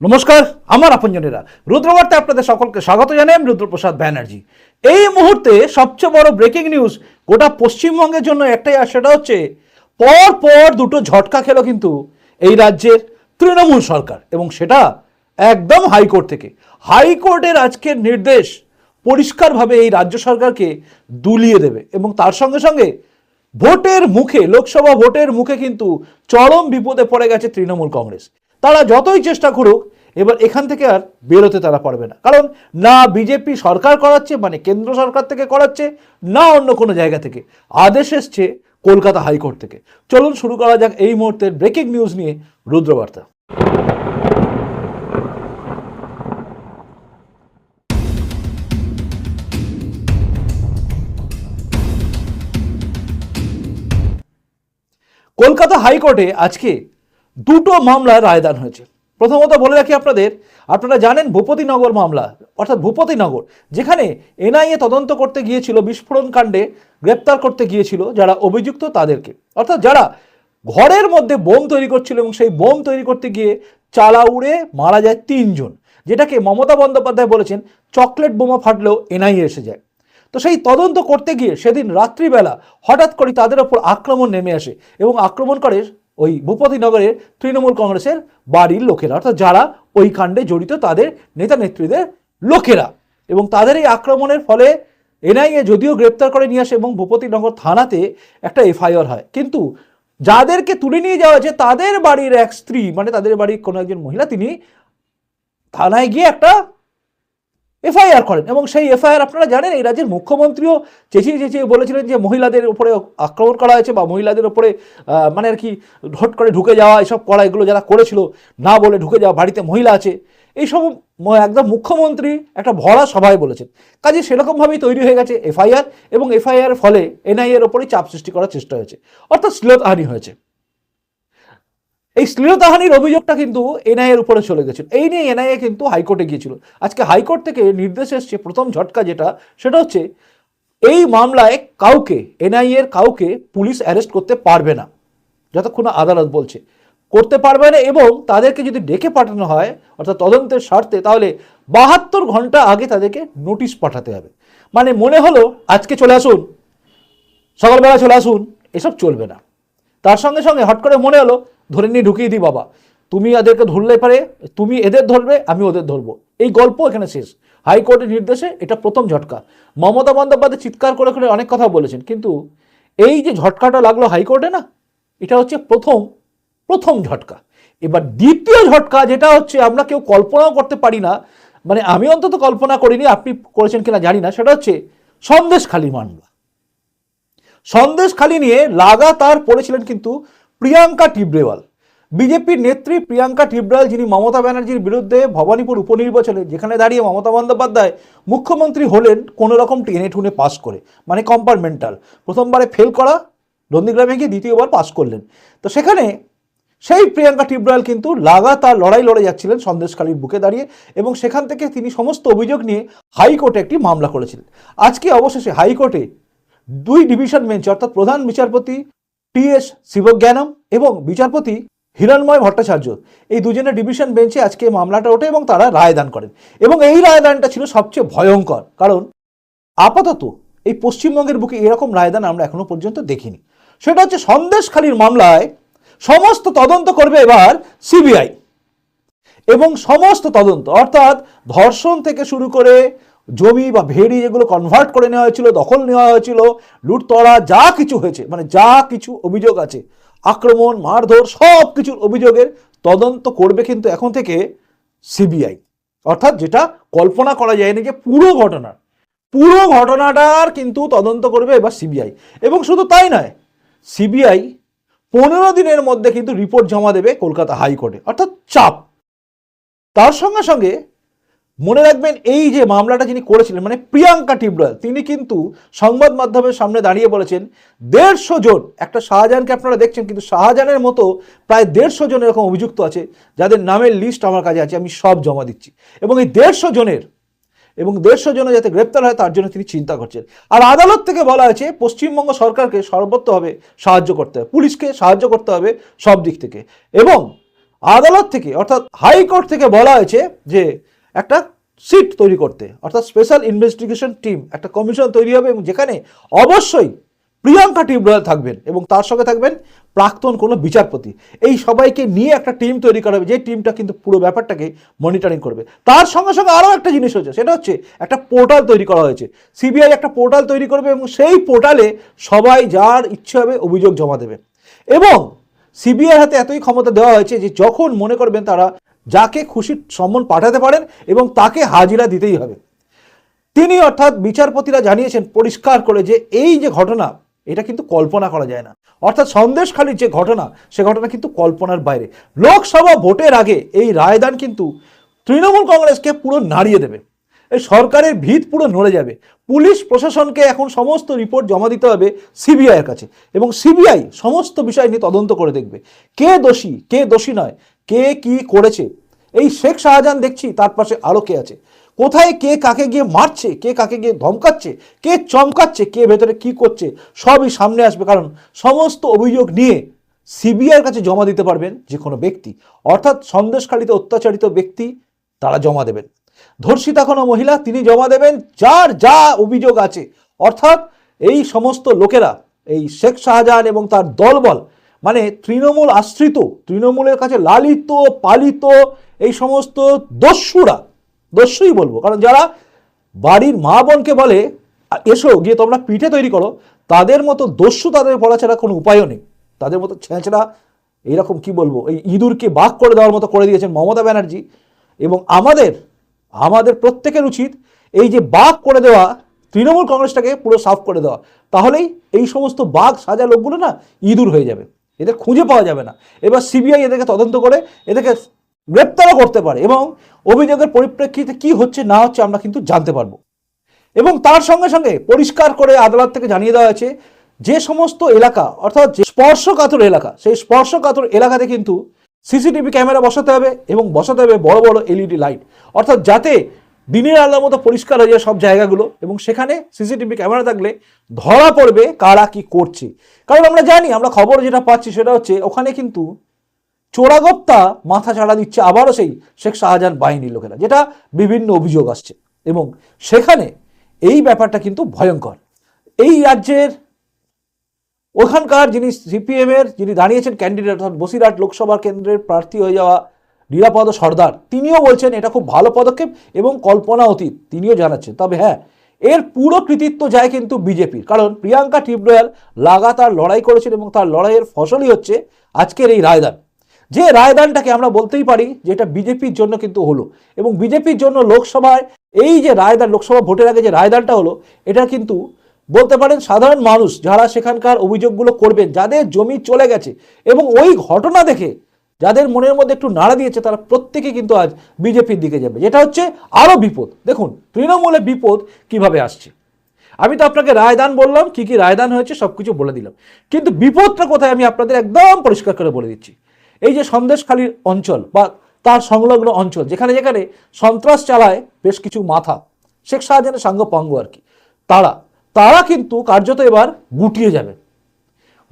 নমস্কার, আমার আপনজনেরা। রুদ্রবার্তে আপনাদের সকলকে স্বাগত জানাই আমি রুদ্রপ্রসাদ ব্যানার্জি। এই মুহূর্তে সবচেয়ে বড় ব্রেকিং নিউজ গোটা পশ্চিমবঙ্গের জন্য একটাই আর, সেটা হচ্ছে পর পর দুটো ঝটকা খেলো কিন্তু এই রাজ্যের তৃণমূল সরকার এবং সেটা একদম হাইকোর্ট থেকে। হাইকোর্টের আজকের নির্দেশ পরিষ্কারভাবে এই রাজ্য সরকারকে দুলিয়ে দেবে এবং তার সঙ্গে সঙ্গে ভোটের মুখে, লোকসভা ভোটের মুখে কিন্তু চরম বিপদে পড়ে গেছে তৃণমূল কংগ্রেস। তারা যতই চেষ্টা করুক, এবার এখান থেকে আর বেরোতে তারা পারবে না। কারণ না বিজেপি সরকার করাচ্ছে মানে কেন্দ্র সরকার থেকে করাচ্ছে, না অন্য কোনো জায়গা থেকে। আদেশ এসছে কলকাতা হাইকোর্ট থেকে। চলুন শুরু করা যাক এই মুহূর্তের ব্রেকিং নিউজ নিয়ে রুদ্রবার্তা। কলকাতা হাইকোর্টে আজকে দুটো মামলার রায়দান হয়েছে। প্রথমত বলে রাখি আপনাদের, আপনারা জানেন ভূপতিনগর মামলা, অর্থাৎ ভূপতিনগর, যেখানে এনআইএ তদন্ত করতে গিয়েছিল, বিস্ফোরণ কাণ্ডে গ্রেপ্তার করতে গিয়েছিল যারা অভিযুক্ত তাদেরকে। অর্থাৎ যারা ঘরের মধ্যে বোম তৈরি করছিল এবং সেই বোম তৈরি করতে গিয়ে চালা উড়ে মারা যায় তিনজন, যেটাকে মমতা বন্দ্যোপাধ্যায় বলেছেন, চকলেট বোমা ফাটলেও এনআইএ এসে যায়। তো সেই তদন্ত করতে গিয়ে সেদিন রাত্রিবেলা হঠাৎ করে তাদের ওপর আক্রমণ নেমে আসে এবং আক্রমণ করে ওই ভূপতিনগরের তৃণমূল কংগ্রেসের বাড়ির লোকেরা, অর্থাৎ যারা ওই কাণ্ডে জড়িত তাদের নেতা নেত্রীদের লোকেরা। এবং তাদের এই আক্রমণের ফলে এনআইএ যদিও গ্রেপ্তার করে নিয়ে আসে এবং ভূপতিনগর থানাতে একটা এফআইআর হয়। কিন্তু যাদেরকে তুলে নিয়ে যাওয়া হয়েছে, তাদের বাড়ির এক স্ত্রী মানে তাদের বাড়ির কোনো একজন মহিলা, তিনি থানায় গিয়ে একটা এফআইআর করেন। এবং সেই এফআইআর আপনারা জানেন, এই রাজ্যের মুখ্যমন্ত্রীও চেঁচিয়ে চেঁচিয়ে বলেছিলেন যে মহিলাদের উপরে আক্রমণ করা হয়েছে বা মহিলাদের উপরে মানে আর কি ঢট করে ঢুকে যাওয়া, এসব করা, এগুলো যারা করেছিল, না বলে ঢুকে যাওয়া, বাড়িতে মহিলা আছে, এইসব একদম মুখ্যমন্ত্রী একটা ভরা সভায় বলেছেন। কাজে সেরকমভাবেই তৈরি হয়ে গেছে এফআইআর, এবং এফআইআর ফলে এনআইএর ওপরেই চাপ সৃষ্টি করার চেষ্টা হয়েছে। অর্থাৎ শ্লীলতাহানি হয়েছে। এই শ্লীলতাহানির অভিযোগটা কিন্তু এনআইএর উপরে চলে গেছিল। এই নিয়ে এনআইএ কিন্তু হাইকোর্টে গিয়েছিল। আজকে হাইকোর্ট থেকে নির্দেশ এসছে প্রথম ঝটকা যেটা, সেটা হচ্ছে এই মামলায় কাউকে, এনআইএর কাউকে পুলিশ অ্যারেস্ট করতে পারবে না, যতক্ষণ আদালত বলছে। করতে পারবে না এবং তাদেরকে যদি ডেকে পাঠানো হয়, অর্থাৎ তদন্তের স্বার্থে, তাহলে বাহাত্তর ঘণ্টা আগে তাদেরকে নোটিশ পাঠাতে হবে। মানে মনে হলো, আজকে চলে আসুন, সকালবেলা চলে আসুন, এসব চলবে না। তার সঙ্গে সঙ্গে হট করে মনে হলো ধরে নিয়ে ঢুকিয়ে দিই, বাবা। তুমি এদেরকে ধরলে পারে, তুমি এদের ধরবে, আমি ওদের ধরবো। এই গল্প এখানে শেষ। হাইকোর্টের নির্দেশে এটা প্রথম ঝটকা। মমতা বন্দ্যোপাধ্যায় চিৎকার করে করে অনেক কথা বলেছেন, কিন্তু এই যে ঝটকাটা লাগল হাইকোর্টে না, এটা হচ্ছে প্রথম প্রথম ঝটকা। এবার দ্বিতীয় ঝটকা যেটা হচ্ছে, আমরা কেউ কল্পনাও করতে পারি না। মানে আমি অন্তত কল্পনা করিনি, আপনি করেছেন কিনা জানি না, সেটা হচ্ছে সন্দেশখালী মামলা। সন্দেশখালি নিয়ে লাগাতার পড়েছিলেন কিন্তু প্রিয়াঙ্কা টিবরেওয়াল বিজেপির নেত্রী প্রিয়াঙ্কা টিবরেওয়াল যিনি মমতা ব্যানার্জির বিরুদ্ধে ভবানীপুর উপনির্বাচনে যেখানে দাঁড়িয়ে মমতা বন্দ্যোপাধ্যায় মুখ্যমন্ত্রী হলেন কোনো রকম টেনে টুনে পাস করে মানে কম্পার্টমেন্টাল। প্রথমবারে ফেল করা, নন্দীগ্রামে গিয়ে দ্বিতীয়বার পাস করলেন। তো সেখানে সেই প্রিয়াঙ্কা টিবরাল কিন্তু লাগাতার লড়াই লড়ে যাচ্ছিলেন সন্দেশখালীর বুকে দাঁড়িয়ে এবং সেখান থেকে তিনি সমস্ত অভিযোগ নিয়ে হাইকোর্টে একটি মামলা করেছিলেন। আজকে অবশেষে হাইকোর্টে দুই ডিভিশন বেঞ্চ, অর্থাৎ প্রধান বিচারপতি টি এস শিবজ্ঞানম এবং বিচারপতি হিরণময় ভট্টাচার্য। এই দুজনের ডিভিশন বেঞ্চে আজকে মামলাটা ওঠে এবং তারা রায়দান করেন। এবং এই রায়দানটা ছিল সবচেয়ে ভয়ঙ্কর, কারণ আপাতত এই পশ্চিমবঙ্গের বুকে এরকম রায়দান আমরা এখনও পর্যন্ত দেখিনি। সেটা হচ্ছে সন্দেশখালীর মামলায় সমস্ত তদন্ত করবে এবার সিবিআই। এবং সমস্ত তদন্ত, অর্থাৎ ধর্ষণ থেকে শুরু করে জমি বা ভেড়ি যেগুলো কনভার্ট করে নেওয়া হয়েছিল, দখল নেওয়া হয়েছিল, লুটতরা যা কিছু হয়েছে মানে যা কিছু অভিযোগ আছে, আক্রমণ, মারধর, সব কিছুর অভিযোগের তদন্ত করবে কিন্তু এখন থেকে সিবিআই। অর্থাৎ যেটা কল্পনা করা যায়নি যে পুরো ঘটনার পুরো ঘটনাটার কিন্তু তদন্ত করবে এবার সিবিআই। এবং শুধু তাই নয়, সিবিআই পনেরো দিনের মধ্যে কিন্তু রিপোর্ট জমা দেবে কলকাতা হাইকোর্টে, অর্থাৎ চাপ। তার সঙ্গে সঙ্গে মনে রাখবেন এই যে মামলাটা যিনি করেছিলেন মানে প্রিয়াঙ্কা টিবরাল, তিনি কিন্তু সংবাদ মাধ্যমের সামনে দাঁড়িয়ে বলেছেন, দেড়শো জন, একটা শাহজাহানকে আপনারা দেখছেন, কিন্তু শাহজাহানের মতো প্রায় দেড়শো জন এরকম অভিযুক্ত আছে, যাদের নামের লিস্ট আমার কাছে আছে, আমি সব জমা দিচ্ছি। এবং এই দেড়শো জনের, এবং দেড়শো জনে যাতে গ্রেপ্তার হয়, তার জন্য তিনি চিন্তা করছেন। আর আদালত থেকে বলা হয়েছে, পশ্চিমবঙ্গ সরকারকে সর্বত্রভাবে সাহায্য করতে হবে, পুলিশকে সাহায্য করতে হবে সব দিক থেকে। এবং আদালত থেকে, অর্থাৎ হাইকোর্ট থেকে বলা হয়েছে যে একটা সিট তৈরি করতে, অর্থাৎ স্পেশাল ইনভেস্টিগেশন টিম একটা কমিশন তৈরি হবে এবং যেখানে অবশ্যই প্রিয়াঙ্কা টিব্রয়াল থাকবেন এবং তার সঙ্গে থাকবেন প্রাক্তন কোনো বিচারপতি। এই সবাইকে নিয়ে একটা টিম তৈরি করা হবে, যে টিমটা কিন্তু পুরো ব্যাপারটাকে মনিটরিং করবে। তার সঙ্গে সঙ্গে আরও একটা জিনিস হয়েছে, সেটা হচ্ছে একটা পোর্টাল তৈরি করা হয়েছে। সিবিআই একটা পোর্টাল তৈরি করবে এবং সেই পোর্টালে সবাই যার ইচ্ছে হবে অভিযোগ জমা দেবে। এবং সিবিআই হাতে এতই ক্ষমতা দেওয়া হয়েছে যে যখন মনে করবেন তারা যাকে খুশি সম্মান পাঠাতে পারেন এবং তাকে হাজিরা দিতেই হবে। তিনি অর্থাৎ বিচারপতিরা জানিয়েছেন পরিষ্কার করে যে এই যে ঘটনা, এটা কিন্তু কল্পনা করা যায় না। অর্থাৎ সন্দেশখালীর যে ঘটনা, সে ঘটনা কিন্তু কল্পনার বাইরে। লোকসভা ভোটের আগে এই রায়দান কিন্তু তৃণমূল কংগ্রেসকে পুরো নাড়িয়ে দেবে। এই সরকারের ভিত পুরো নড়ে যাবে। পুলিশ প্রশাসনকে এখন সমস্ত রিপোর্ট জমা দিতে হবে সিবিআইয়ের কাছে এবং সিবিআই সমস্ত বিষয় নিয়ে তদন্ত করে দেখবে। কে দোষী কে দোষী নয় কে কি করেছে? এই শেখ শাহজাহান দেখছি, তার পাশে আরও কে আছে? কোথায় কে কাকে গিয়ে মারছে, কে কাকে গিয়ে ধমকাচ্ছে, কে চমকাচ্ছে, কে ভেতরে কি করছে, সবই সামনে আসবে। কারণ সমস্ত অভিযোগ নিয়ে সিবিআইয়ের কাছে জমা দিতে পারবেন যে কোনো ব্যক্তি। অর্থাৎ সন্দেশখালিতে অত্যাচারিত ব্যক্তি, তারা জমা দেবেন। ধর্ষিতা কোনো মহিলা, তিনি জমা দেবেন, যার যা অভিযোগ আছে। অর্থাৎ এই সমস্ত লোকেরা, এই শেখ শাহজাহান এবং তার দলবল মানে তৃণমূল আশ্রিত, তৃণমূলের কাছে লালিত, পালিত এই সমস্ত দস্যুরা, দস্যুই বলব। কারণ যারা বাড়ির মা বোনকে বলে, এসো গিয়ে তোমরা পিঠে তৈরি করো, তাদের মতো দস্যু তাদের বলা ছাড়া কোনো উপায়ও নেই। তাদের মতো ছেঁচড়া, এইরকম কি বলব, এই ইঁদুরকে বাক করে দেওয়ার মতো করে দিয়েছেন মমতা ব্যানার্জি। এবং আমাদের আমাদের প্রত্যেকের উচিত এই যে বাঘ করে দেওয়া, তৃণমূল কংগ্রেসটাকে পুরো সাফ করে দেওয়া। তাহলেই এই সমস্ত বাঘ সাজা লোকগুলো না ইঁদুর হয়ে যাবে। এদের খুঁজে পাওয়া যাবে না। এবার সিবিআই এদেরকে তদন্ত করে এদেরকে গ্রেপ্তারও করতে পারে এবং অভিযোগের পরিপ্রেক্ষিতে কি হচ্ছে না হচ্ছে আমরা কিন্তু জানতে পারব। এবং তার সঙ্গে সঙ্গে পরিষ্কার করে আদালত থেকে জানিয়ে দেওয়া হয়েছে, যে সমস্ত এলাকা, অর্থাৎ যে স্পর্শকাতর এলাকা, সেই স্পর্শকাতর এলাকাতে কিন্তু সিসিটিভি ক্যামেরা বসাতে হবে এবং বসাতে হবে বড় বড় এলইডি লাইট। অর্থাৎ যাতে দিনের আলোর মতো পরিষ্কার হয়ে যায় সব জায়গাগুলো এবং সেখানে সিসিটিভি ক্যামেরা থাকলে ধরা পড়বে কারা কি করছে। কারণ আমরা জানি, আমরা খবর যেটা পাচ্ছি সেটা হচ্ছে ওখানে কিন্তু চোরাগপ্তা মাথা চাড়া দিচ্ছে আবারও সেই শেখ শাহজাহান বাহিনীর লোকেরা, যেটা বিভিন্ন অভিযোগ আসছে এবং সেখানে এই ব্যাপারটা কিন্তু ভয়ঙ্কর। এই রাজ্যের ওখানকার যিনি সিপিএমের যিনি দাঁড়িয়েছেন ক্যান্ডিডেট অর্থাৎ বসিরহাট লোকসভা কেন্দ্রের প্রার্থী হয়ে যাওয়া নিরাপদ সর্দার, তিনিও বলছেন এটা খুব ভালো পদক্ষেপ এবং কল্পনা অতীত, তিনিও জানাচ্ছেন। তবে হ্যাঁ এর পুরো কৃতিত্ব যায় কিন্তু বিজেপির, কারণ প্রিয়াঙ্কা টিব্রয়াল লাগাতার লড়াই করেছেন এবং তার লড়াইয়ের ফসলই হচ্ছে আজকের এই রায়দান। যে রায়দানটাকে আমরা বলতেই পারি যে এটা বিজেপির জন্য কিন্তু হলো এবং বিজেপির জন্য লোকসভায় এই যে রায়দান, লোকসভা ভোটের আগে যে রায়দানটা হলো, এটা কিন্তু বলতে পারেন সাধারণ মানুষ যারা সেখানকার অভিযোগগুলো করবেন, যাদের জমি চলে গেছে এবং ওই ঘটনা দেখে যাদের মনের মধ্যে একটু নাড়া দিয়েছে, তারা প্রত্যেকে কিন্তু আজ বিজেপির দিকে যাবে। যেটা হচ্ছে আরও বিপদ। দেখুন, তৃণমূলে বিপদ কীভাবে আসছে? আমি তো আপনাকে রায়দান বললাম, কি কি রায়দান হয়েছে সব কিছু বলে দিলাম। কিন্তু বিপদটা কোথায় আমি আপনাদের একদম পরিষ্কার করে বলে দিচ্ছি। এই যে সন্দেশখালীর অঞ্চল বা তার সংলগ্ন অঞ্চল, যেখানে যেখানে সন্ত্রাস চালায় বেশ কিছু মাথা, শেখ শাহজাহানের সাঙ্গ পাঙ্গ আর কি, তারা তারা কিন্তু কার্যত এবার গুটিয়ে যাবে।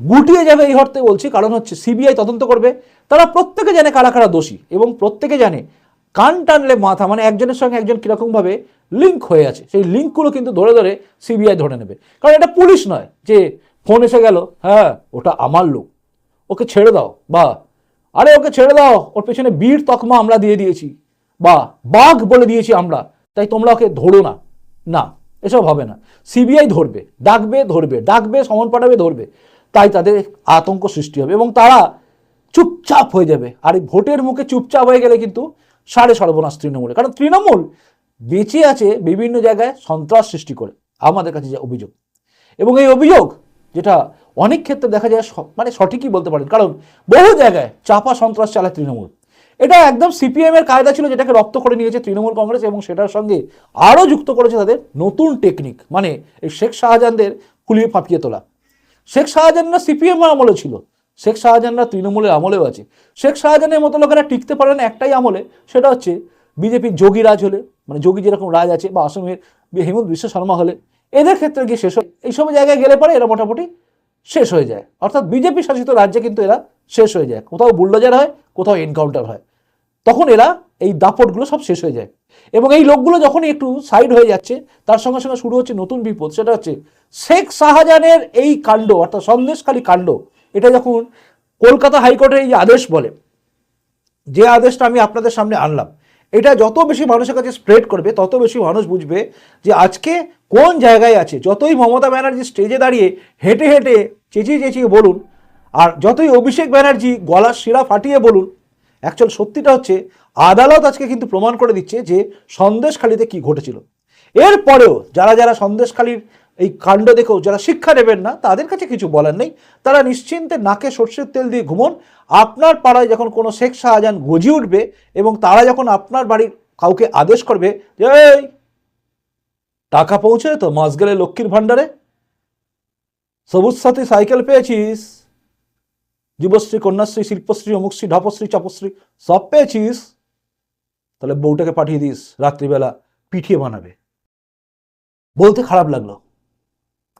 গুটিয়ে যাবে এই অর্থে বলছি, কারণ হচ্ছে সিবিআই তদন্ত করবে, তারা প্রত্যেকে জানে কারা কারা দোষী এবং প্রত্যেকে জানে কান টানলে মাথা মানে একজনের সঙ্গে একজন কীরকমভাবে লিঙ্ক হয়ে আছে, সেই লিঙ্কগুলো কিন্তু ধরে ধরে সিবিআই ধরে নেবে। কারণ এটা পুলিশ নয় যে ফোন এসে গেল হ্যাঁ ওটা আমার লোক, ওকে ছেড়ে দাও, বা আরে ওকে ছেড়ে দাও, ওর পেছনে বীর তকমা আমরা দিয়ে দিয়েছি, বা বাঘ বলে দিয়েছি আমরা, তাই তোমরা ওকে ধরো না। না, এসব হবে না। সিবিআই ধরবে, ডাকবে ধরবে, ডাকবে, সমন পাঠাবে ধরবে। তাই তাদের আতঙ্ক সৃষ্টি হবে এবং তারা চুপচাপ হয়ে যাবে। আর এই ভোটের মুখে চুপচাপ হয়ে গেলে কিন্তু সাড়ে সর্বনাশ তৃণমূলে কারণ তৃণমূল বেঁচে আছে বিভিন্ন জায়গায় সন্ত্রাস সৃষ্টি করে, আমাদের কাছে যে অভিযোগ। এবং এই অভিযোগ যেটা অনেক ক্ষেত্রে দেখা যায় মানে সঠিকই বলতে পারেন, কারণ বহু জায়গায় চাপা সন্ত্রাস চালায় তৃণমূল। এটা একদম সিপিএম এর কায়দা ছিল যেটাকে রপ্ত করে নিয়েছে তৃণমূল কংগ্রেস এবং সেটার সঙ্গে আরও যুক্ত করেছে তাদের নতুন টেকনিক মানে এই শেখ শাহজাহানদের কুলিয়ে ফাঁপিয়ে তোলা। শেখ শাহজাহানরা সিপিএম আমলে ছিল। শেখ শাহজাহানরা তৃণমূলের আমলেও আছে। শেখ শাহজাহানের মতো লোকেরা টিকতে পারে না একটাই আমলে, সেটা হচ্ছে বিজেপির যোগী রাজ হলে মানে যোগী যেরকম রাজ আছে বা আসামের হেমন্ত বিশ্ব শর্মা হলে, এদের ক্ষেত্রে গিয়ে শেষ হয়। এইসব জায়গায় গেলে পরে এরা মোটামুটি শেষ হয়ে যায়। অর্থাৎ বিজেপি শাসিত রাজ্যে কিন্তু এরা শেষ হয়ে যায়। কোথাও বুল্ডোজার হয়, কোথাও এনকাউন্টার হয়। তখন এরা এই দাপটগুলো সব শেষ হয়ে যায়। এবং এই লোকগুলো যখনই একটু সাইড হয়ে যাচ্ছে, তার সঙ্গে সঙ্গে শুরু হচ্ছে নতুন বিপদ, সেটা হচ্ছে শেখ শাহজাহানের এই কাণ্ড, অর্থাৎ সন্দেশখালী কাণ্ড, এটা যখন কলকাতা হাইকোর্টের এই আদেশ বলে, যে আদেশটা আমি আপনাদের সামনে আনলাম, এটা যত বেশি মানুষের কাছে স্প্রেড করবে, তত বেশি মানুষ বুঝবে যে আজকে কোন জায়গায় আছে, যতই মমতা ব্যানার্জি স্টেজে দাঁড়িয়ে হেঁটে হেঁটে চেঁচিয়ে চেঁচিয়ে বলুন, আর যতই অভিষেক ব্যানার্জি গলার শিরা ফাটিয়ে বলুন অ্যাকচুয়াল সত্যিটা হচ্ছে আদালত আজকে কিন্তু প্রমাণ করে দিচ্ছে যে সন্দেশখালিতে কি ঘটেছিল। এরপরেও যারা যারা সন্দেশখালির এই কাণ্ড দেখেও যারা শিক্ষা নেবেন না তাদের কাছে কিছু বলার নেই। তারা নিশ্চিন্তে নাকে সর্ষের তেল দিয়ে ঘুমন। আপনার পাড়ায় যখন কোনো শেখ শাহজাহান গজি উঠবে এবং তারা যখন আপনার বাড়ির কাউকে আদেশ করবে যে "এই, টাকা পৌঁছে তো মাস গেলে লক্ষ্মীর ভাণ্ডারে। সবুজ সাথী সাইকেল পেয়েছিস। যুবশ্রী, কন্যাশ্রী, শিল্পশ্রী, অমুকশ্রী, ঢাপশ্রী, চাপশ্রী, সব পেয়েছিস? তাহলে বউটাকে পাঠিয়ে দিস, রাত্রিবেলা পিঠিয়ে বানাবে। বলতে খারাপ লাগল।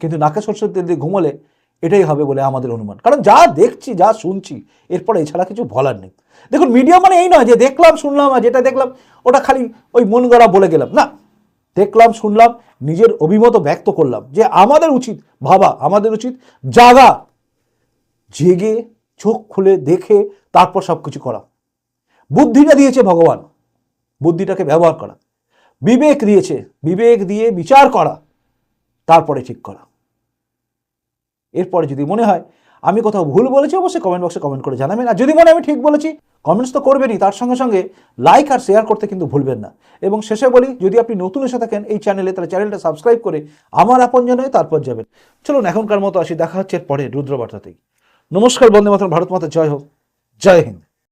কিন্তু নাকে সরষের তেল দিয়ে ঘুমোলে এটাই হবে বলে আমাদের অনুমান। কারণ যা দেখছি, যা শুনছি, এরপরে এছাড়া কিছু বলার নেই। দেখুন মিডিয়া মানে এই নয় যে দেখলাম, শুনলাম, আর যেটা দেখলাম, ওটা খালি ওই মন গড়া বলে গেলাম। না, দেখলাম, শুনলাম, নিজের অভিমত ব্যক্ত করলাম যে আমাদের উচিত, ভাবা, আমাদের উচিত জাগা, জেগে চোখ খুলে দেখে তারপর সব কিছু করা। বুদ্ধিটা দিয়েছে ভগবান। বুদ্ধিটাকে ব্যবহার করা। বিবেক দিয়েছে। বিবেক দিয়ে বিচার করা। তারপরে ঠিক করা। এরপরে যদি মনে হয়, আমি কোথাও ভুল বলেছি, অবশ্যই কমেন্ট বক্সে কমেন্ট করে জানাবেন। আর যদি মনে আমি ঠিক বলেছি কমেন্টস তো করবেনই। তার সঙ্গে সঙ্গে লাইক আর শেয়ার করতে কিন্তু ভুলবেন না। এবং শেষে বলি, যদি আপনি নতুন এসে থাকেন এই চ্যানেলে তাহলে চ্যানেলটা সাবস্ক্রাইব করে আমার আপনজন হয়ে তারপর যাবেন। চলুন, এখনকার মতো আসি। দেখা হচ্ছে পরে রুদ্রবার্তাতেই। নমস্কার বন্দে মাতরম ভারত মাতা জয় হোক। জয় হিন্দ।